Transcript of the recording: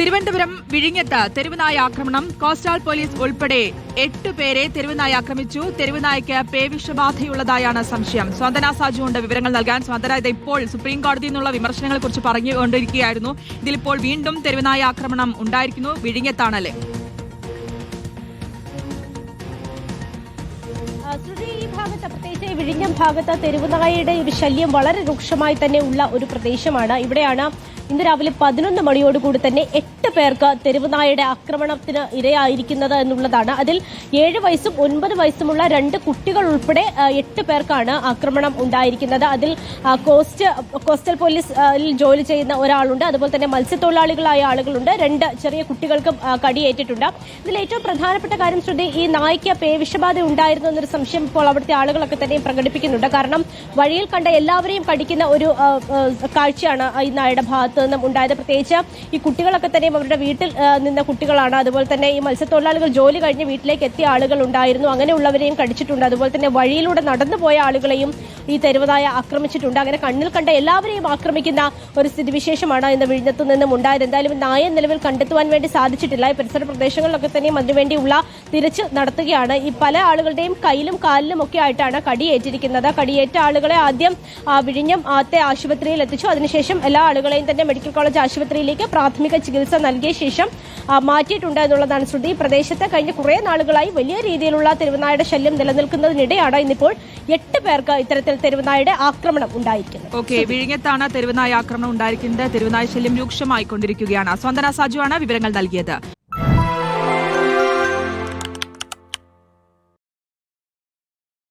തിരുവനന്തപുരം വിഴിഞ്ഞത്ത് തെരുവുനായ ആക്രമണം. കോസ്റ്റാൽ പോലീസ് ഉൾപ്പെടെ എട്ട് പേരെ തെരുവുനായ ആക്രമിച്ചു. തെരുവുനായ്ക്ക് പേവിഷബാധയുള്ളതായാണ് സംശയം. സ്വന്തന സാജു ഉണ്ട് വിവരങ്ങൾ നൽകാൻ. സ്വന്തന ഇത് ഇപ്പോൾ സുപ്രീം കോടതിയിൽ നിന്നുള്ള വിമർശനങ്ങളെ കുറിച്ച് പറഞ്ഞുകൊണ്ടിരിക്കുകയായിരുന്നു ഇതിലിപ്പോൾ വീണ്ടും തെരുവുനായ ആക്രമണം ഉണ്ടായിരിക്കുന്നു. വിഴിഞ്ഞത്താണല്ലേ? ശ്രുതി, വിഴിഞ്ഞം ഭാഗത്ത് തെരുവുനായയുടെ ഒരു ശല്യം വളരെ രൂക്ഷമായി തന്നെ ഉള്ള ഒരു പ്രദേശമാണ്. ഇവിടെയാണ് ഇന്ന് രാവിലെ പതിനൊന്ന് മണിയോടുകൂടി തന്നെ എട്ട് പേർക്ക് തെരുവുനായയുടെ ആക്രമണത്തിന് ഇരയായിരിക്കുന്നത് എന്നുള്ളതാണ്. അതിൽ ഏഴ് വയസ്സും ഒൻപത് വയസ്സുമുള്ള രണ്ട് കുട്ടികൾ ഉൾപ്പെടെ എട്ട് പേർക്കാണ് ആക്രമണം ഉണ്ടായിരിക്കുന്നത്. അതിൽ കോസ്റ്റ് കോസ്റ്റൽ പോലീസിൽ ജോലി ചെയ്യുന്ന ഒരാളുണ്ട്. അതുപോലെ തന്നെ മത്സ്യത്തൊഴിലാളികളായ ആളുകളുണ്ട്. രണ്ട് ചെറിയ കുട്ടികൾക്കും കടിയേറ്റിട്ടുണ്ട്. ഇതിൽ ഏറ്റവും പ്രധാനപ്പെട്ട കാര്യം ശ്രുതി ഈ നായ്ക്ക് പേവിഷബാധ ഉണ്ടായിരുന്നു എന്നൊരു സംശയം ഇപ്പോൾ അവിടുത്തെ ആളുകളൊക്കെ തന്നെ പ്രകടിപ്പിക്കുന്നുണ്ട്. കാരണം വഴിയിൽ കണ്ട എല്ലാവരെയും കടിക്കുന്ന ഒരു കാഴ്ചയാണ് ഈ നായയുടെ ഭാഗത്ത് നിന്നും ഉണ്ടായത്. പ്രത്യേകിച്ച് ഈ കുട്ടികളൊക്കെ തന്നെയും അവരുടെ വീട്ടിൽ നിന്ന കുട്ടികളാണ്. അതുപോലെ തന്നെ ഈ മത്സ്യത്തൊഴിലാളികൾ ജോലി കഴിഞ്ഞ് വീട്ടിലേക്ക് എത്തിയ ആളുകൾ ഉണ്ടായിരുന്നു. അങ്ങനെയുള്ളവരെയും കടിച്ചിട്ടുണ്ട്. അതുപോലെ തന്നെ വഴിയിലൂടെ നടന്നു പോയ ആളുകളെയും ഈ തെരുവതായ ആക്രമിച്ചിട്ടുണ്ട്. അങ്ങനെ കണ്ണിൽ കണ്ട എല്ലാവരെയും ആക്രമിക്കുന്ന ഒരു സ്ഥിതിവിശേഷമാണ് ഇന്ന് വിഴിഞ്ഞത്തു നിന്നും ഉണ്ടായത്. എന്തായാലും നായ നിലവിൽ കണ്ടെത്തുവാൻ വേണ്ടി സാധിച്ചിട്ടില്ല. ഈ പരിസര പ്രദേശങ്ങളിലൊക്കെ തന്നെയും അതിനുവേണ്ടിയുള്ള തിരച്ചിൽ നടത്തുകയാണ്. ഈ പല ആളുകളുടെയും കയ്യിലും കാലിലും ഒക്കെ ആയിട്ടാണ് കടിയേറ്റിരിക്കുന്നത്. കടിയേറ്റ ആളുകളെ ആദ്യം വിഴിഞ്ഞം ആദ്യത്തെ ആശുപത്രിയിൽ എത്തിച്ചു. അതിനുശേഷം എല്ലാ ആളുകളെയും തന്നെ മെഡിക്കൽ കോളേജ് ആശുപത്രിയിലേക്ക് പ്രാഥമിക ചികിത്സ നൽകിയ ശേഷം മാറ്റിയിട്ടുണ്ട് എന്നുള്ളതാണ് ശ്രുതി. പ്രദേശത്ത് കഴിഞ്ഞ കുറേ നാളുകളായി വലിയ രീതിയിലുള്ള തെരുവുനായുടെ ശല്യം നിലനിൽക്കുന്നതിനിടെയാണ് ഇന്നിപ്പോൾ എട്ട് പേർക്ക് ഇത്തരത്തിൽ തെരുവുനായുടെ ആക്രമണം ഉണ്ടായിരിക്കുന്നത്. ഓക്കെ വിഴിഞ്ഞത്താണ് തെരുവുനായ ആക്രമണം ഉണ്ടായിരിക്കുന്നത്. തെരുവുനായ ശല്യം രൂക്ഷമായിക്കൊണ്ടിരിക്കുകയാണ്. സ്വന്തന സാജുവാണ് വിവരങ്ങൾ നൽകിയത്.